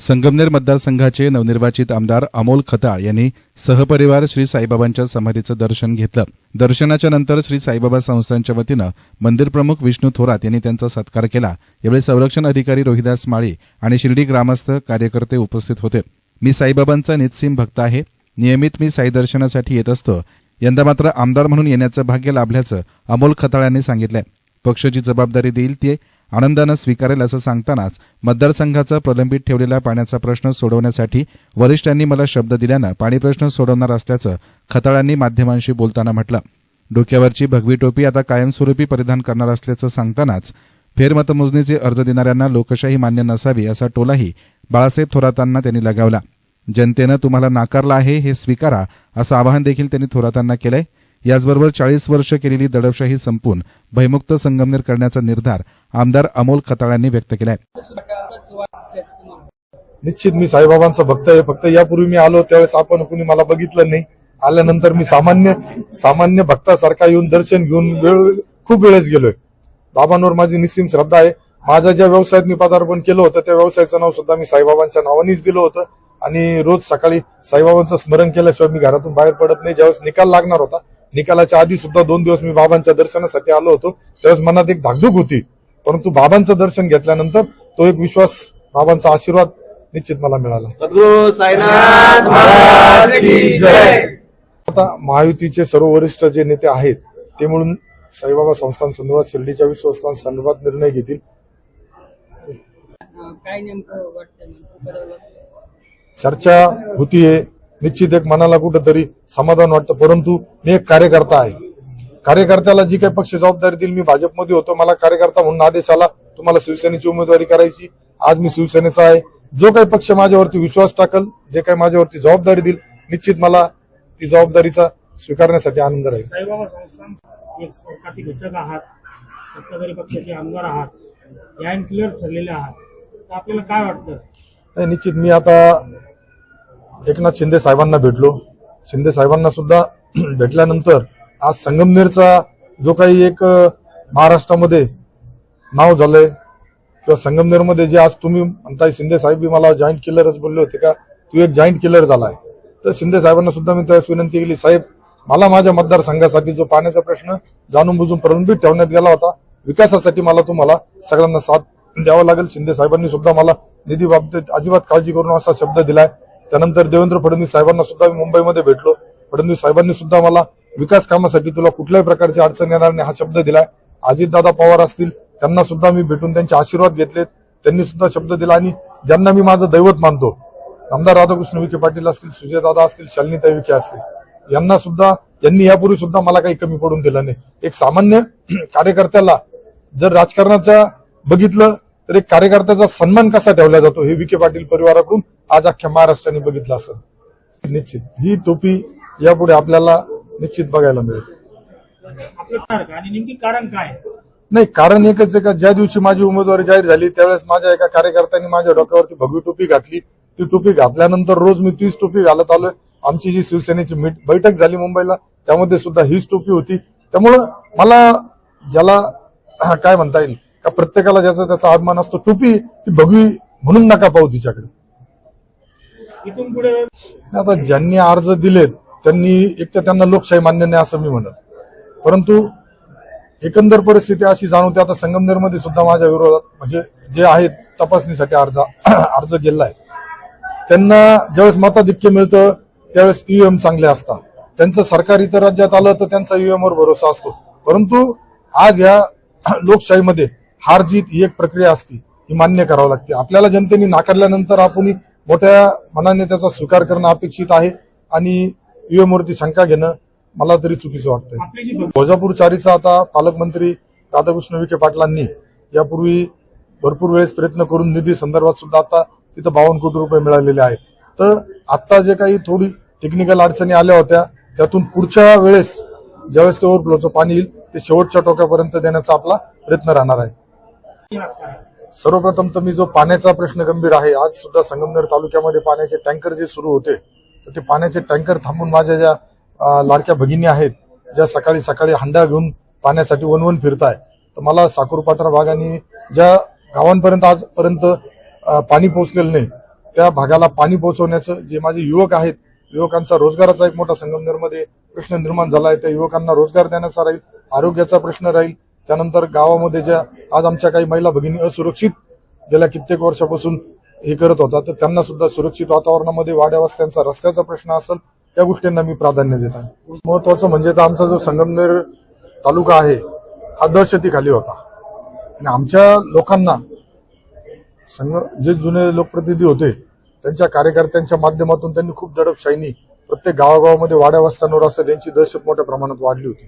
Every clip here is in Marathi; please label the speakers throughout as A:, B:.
A: संगमनेर मतदारसंघाचे नवनिर्वाचित आमदार अमोल खताळ यांनी सहपरिवार श्री साईबाबांच्या समाधीचं दर्शन घेतलं. दर्शनाच्या नंतर श्री साईबाबा संस्थांच्या वतीनं मंदिर प्रमुख विष्णू थोरात यांनी त्यांचा सत्कार केला. यावेळी संरक्षण अधिकारी रोहिदास माळी आणि शिर्डी ग्रामस्थ कार्यकर्ते उपस्थित होते. मी साईबाबांचा नितसीम भक्त आहे. नियमित मी साई दर्शनासाठी येत असतो. यंदा मात्र आमदार म्हणून येण्याचं भाग्य लाभल्याचं अमोल खताळ यांनी सांगितलं पक्ष जी जबाबदारी देईल ती आनंदानं स्वीकारेल असं सांगतानाच मतदारसंघाचा प्रलंबित ठेवलेला पाण्याचा प्रश्न सोडवण्यासाठी वरिष्ठांनी मला शब्द दिल्यानं पाणी प्रश्न सोडवणार असल्याचं खताळांनी माध्यमांशी बोलताना म्हटलं. डोक्यावरची भगवी टोपी आता कायमस्वरूपी परिधान करणार असल्याचं सांगतानाच फेरमतमोजणीचे अर्ज देणाऱ्यांना लोकशाही मान्य नसावी असा टोलाही बाळासाहेब थोरातांना त्यांनी लगावला. जनतेनं तुम्हाला नाकारलं आहे हे स्वीकारा असं आवाहन देखील त्यांनी थोरातांना केलंय. याचबरोबर चाळीस वर्ष केलेली दडपशाही संपून भयमुक्त संगमनेर करण्याचा निर्धार आमदार अमोल खताळ्यांनी व्यक्त केलाय.
B: निश्चित मी साईबाबांचा भक्त आहे. फक्त यापूर्वी मी आलो त्यावेळेस आपण कुणी मला बघितलं नाही. आल्यानंतर मी सामान्य सामान्य भक्तासारखा येऊन दर्शन घेऊन वेळ खूप वेळेस गेलोय. बाबांवर माझी निस्सीम श्रद्धा आहे. माझ्या ज्या व्यवसायात मी पदार्पण केलं होतं त्या व्यवसायाचं नाव सुद्धा मी साईबाबांच्या नावानेच दिलं होतं. आणि रोज सकाळी साईबाबांचं स्मरण केल्याशिवाय मी घरातून बाहेर पडत नाही. ज्यावेळेस निकाल लागणार होता निकालाच्या आधी सुद्धा दोन दिवस मी बाबांच्या दर्शनासाठी आलो होतो. त्यावेळेस मनात एक धाकधूक होती. परंतु बाबांचं दर्शन घेतल्यानंतर तो एक विश्वास बाबांचा आशीर्वाद निश्चित मला मिळाला.
C: सद्गुरु साईनाथ महाराज की जय.
B: आता महायुतीचे सर्व वरिष्ठ जे नेते आहेत ते म्हणून साईबाबा संस्थांसंदर्भात शिर्डीच्या विश्वसंस्थांसंदर्भात निर्णय घेतील.
D: काय नेमकं?
B: चर्चा होतीये. निश्चित एक मनाला कुठंतरी समाधान वाटतं. परंतु मी एक कार्यकर्ता आहे. कार्यकर्त्याला जी काही पक्ष जबाबदारी देईल मी भाजपमध्ये होतो. मला कार्यकर्ता म्हणून आदेश आला. तुम्हाला शिवसेनेची उमेदवारी करायची. आज मी शिवसेनेचा आहे. जो काही पक्ष माझ्यावरती विश्वास टाकल जे काही माझ्यावरती जबाबदारी देईल निश्चित मला ती जबाबदारीचा स्वीकारण्यासाठी आनंद राहील.
E: एक सरकारचे घटक आहात. सत्ताधारी पक्षाचे आमदार आहात. जॉईंट क्लिअर ठरलेले आहात. आपल्याला काय वाटतं?
B: नाही निश्चित मी आता एकनाथ शिंदे साहेबांना भेटलो. शिंदे साहेबांना सुद्धा भेटल्यानंतर आज संगमनेरचा जो काही एक महाराष्ट्रामध्ये नाव झालंय किंवा संगमनेरमध्ये जे आज तुम्ही म्हणताय शिंदे साहेब बी मला जॉईंट किलरच बोलले होते का? तू एक जॉईंट किलर झालाय. तर शिंदे साहेबांना सुद्धा मी त्यावेळेस विनंती केली साहेब मला माझ्या मतदारसंघासाठी जो पाण्याचा प्रश्न जाणून बुजून प्रलंबित ठेवण्यात गेला होता विकासासाठी मला तुम्हाला सगळ्यांना साथ द्यावा लागेल. शिंदे साहेबांनी सुद्धा मला निधी बाबतीत अजिबात काळजी करून असा शब्द दिलाय. त्यानंतर देवेंद्र फडणवीस साहेबांना सुद्धा मी मुंबईमध्ये भेटलो. फडणवीस साहेबांनी सुद्धा मला विकास कामासाठी तुला कुठल्याही प्रकारची अडचण येणार नाही हा शब्द दिलाय. अजितदादा पवार असतील त्यांना सुद्धा मी भेटून त्यांचे आशीर्वाद घेतलेत. त्यांनी सुद्धा शब्द दिला आणि ज्यांना मी माझं दैवत मानतो आमदार राधाकृष्ण विखे पाटील असतील सुजयदादा असतील शालिनीताई विखे असतील यांना सुद्धा यांनी यापूर्वी सुद्धा मला काही कमी पडून दिलं नाही. एक सामान्य कार्यकर्त्याला जर राजकारणाचा बघितलं तर एक कार्यकर्त्याचा सन्मान कसा ठेवला जातो हे विखे पाटील परिवाराकडून? आज अख्ख्या महाराष्ट्राने बघितलं असेल निश्चित. ही टोपी यापुढे आपल्याला निश्चित बघायला मिळेल.
E: कारण काय?
B: नाही कारण एकच आहे का? ज्या दिवशी माझी उमेदवारी जाहीर झाली त्यावेळेस माझ्या एका कार्यकर्त्यांनी माझ्या डोक्यावरती भगवी टोपी घातली. ती टोपी घातल्यानंतर रोज मी तीच टोपी घालत आलोय. आमची जी शिवसेनेची बैठक झाली मुंबईला त्यामध्ये सुद्धा हीच टोपी होती. त्यामुळं मला ज्याला काय म्हणता येईल? का प्रत्येकाला ज्याचा त्याचा अभिमान असतो टोपी ती भगवी म्हणून नका पाहू तिच्याकडे.
E: इथून पुढे
B: आता ज्यांनी अर्ज दिलेत त्यांनी एक तर त्यांना लोकशाही मान्य नाही असं मी म्हणत. परंतु एकंदर परिस्थिती अशी जाणवते आता संगमनेरमध्ये सुद्धा माझ्या विरोधात म्हणजे जे आहेत तपासणीसाठी अर्ज अर्ज गेलाय. त्यांना ज्यावेळेस मताधिक्य मिळतं त्यावेळेस ईव्हीएम चांगले असतात. त्यांचं सरकार इतर राज्यात आलं तर त्यांचा ईव्हीएम वर भरोसा असतो. परंतु आज या लोकशाहीमध्ये हार जीत ही एक प्रक्रिया असती ही मान्य करावी लागते. आपल्याला जनतेने नाकारल्यानंतर आपण मोठ्या मनाने त्याचा स्वीकार करणं अपेक्षित आहे आणि ईव्हीएम वरती शंका घेणं मला तरी चुकीचं वाटतंय. वजापूर चारीचा आता पालकमंत्री राधाकृष्ण विखे पाटलांनी यापूर्वी भरपूर वेळेस प्रयत्न करून निधी संदर्भात सुद्धा आता तिथं बावन्न कोटी रुपये मिळालेले आहेत. तर आता जे काही थोडी टेक्निकल अडचणी आल्या होत्या त्यातून पुढच्या वेळेस ज्यावेळेस ते ओव्हरफ्लोचं पाणी येईल ते शेवटच्या टोक्यापर्यंत देण्याचा आपला प्रयत्न राहणार आहे. सर्वप्रथम तर मी जो पाण्याचा प्रश्न गंभीर आहे आज सुद्धा संगमनेर तालुक्यामध्ये पाण्याचे टँकर जे सुरू होते तर ते पाण्याचे टँकर थांबून माझ्या ज्या लाडक्या भगिनी आहेत ज्या सकाळी सकाळी हंडा घेऊन पाण्यासाठी वनवन फिरताय तर मला साकूर भागाने ज्या गावांपर्यंत आजपर्यंत पाणी पोहोचलेलं नाही त्या भागाला पाणी पोहोचवण्याचं जे माझे युवक आहेत युवकांचा रोजगाराचा एक मोठा संगमनेरमध्ये प्रश्न निर्माण झाला आहे त्या युवकांना रोजगार देण्याचा राहील आरोग्याचा प्रश्न राहील त्यानंतर गावामध्ये ज्या आज आमच्या काही महिला भगिनी असुरक्षित गेल्या कित्येक वर्षापासून हे करत होता तर त्यांना सुद्धा सुरक्षित वातावरणामध्ये वाड्या वस्त्यांचा रस्त्याचा प्रश्न असेल या गोष्टींना मी प्राधान्य देत आहे. महत्वाचं म्हणजे तर आमचा जो संगमनेर तालुका आहे हा दहशतीखाली होता. आणि आमच्या लोकांना संग जे जुने लोकप्रतिनिधी होते त्यांच्या कार्यकर्त्यांच्या माध्यमातून त्यांनी खूप दडपशाहीनी प्रत्येक गावागावामध्ये वाड्या वस्त्यांवर असेल यांची दहशत मोठ्या प्रमाणात वाढली होती.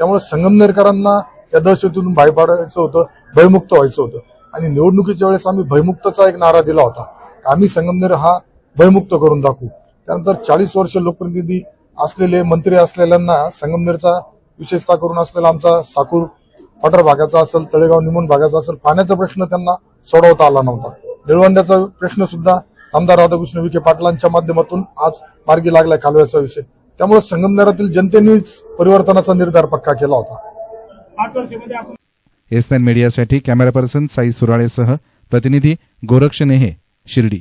B: त्यामुळे संगमनेरकरांना या दहशतीतून बाहेर पाडायचं होतं भयमुक्त व्हायचं होतं. आणि निवडणुकीच्या वेळेस आम्ही भयमुक्तचा एक नारा दिला होता. आम्ही संगमनेर हा भयमुक्त करून दाखवू. त्यानंतर चाळीस वर्ष लोकप्रतिनिधी असलेले मंत्री असलेल्यांना संगमनेरचा विशेषतः करून असलेला आमचा साकूर पठार भागाचा असेल तळेगाव निमून भागाचा असेल पाण्याचा प्रश्न त्यांना सोडवता आला नव्हता. निळवंड्याचा प्रश्न सुद्धा आमदार राधाकृष्ण विखे पाटलांच्या माध्यमातून आज मार्गी लागलाय कालव्याचा विषय. त्यामुळे संगमनेरातील जनतेनेच परिवर्तनाचा निर्धार पक्का केला होता.
E: पाच वर्षामध्ये आपण
A: S nine media camera person Sai सुराळेसह प्रतिनिधी गोरक्ष नेहे शिर्डी.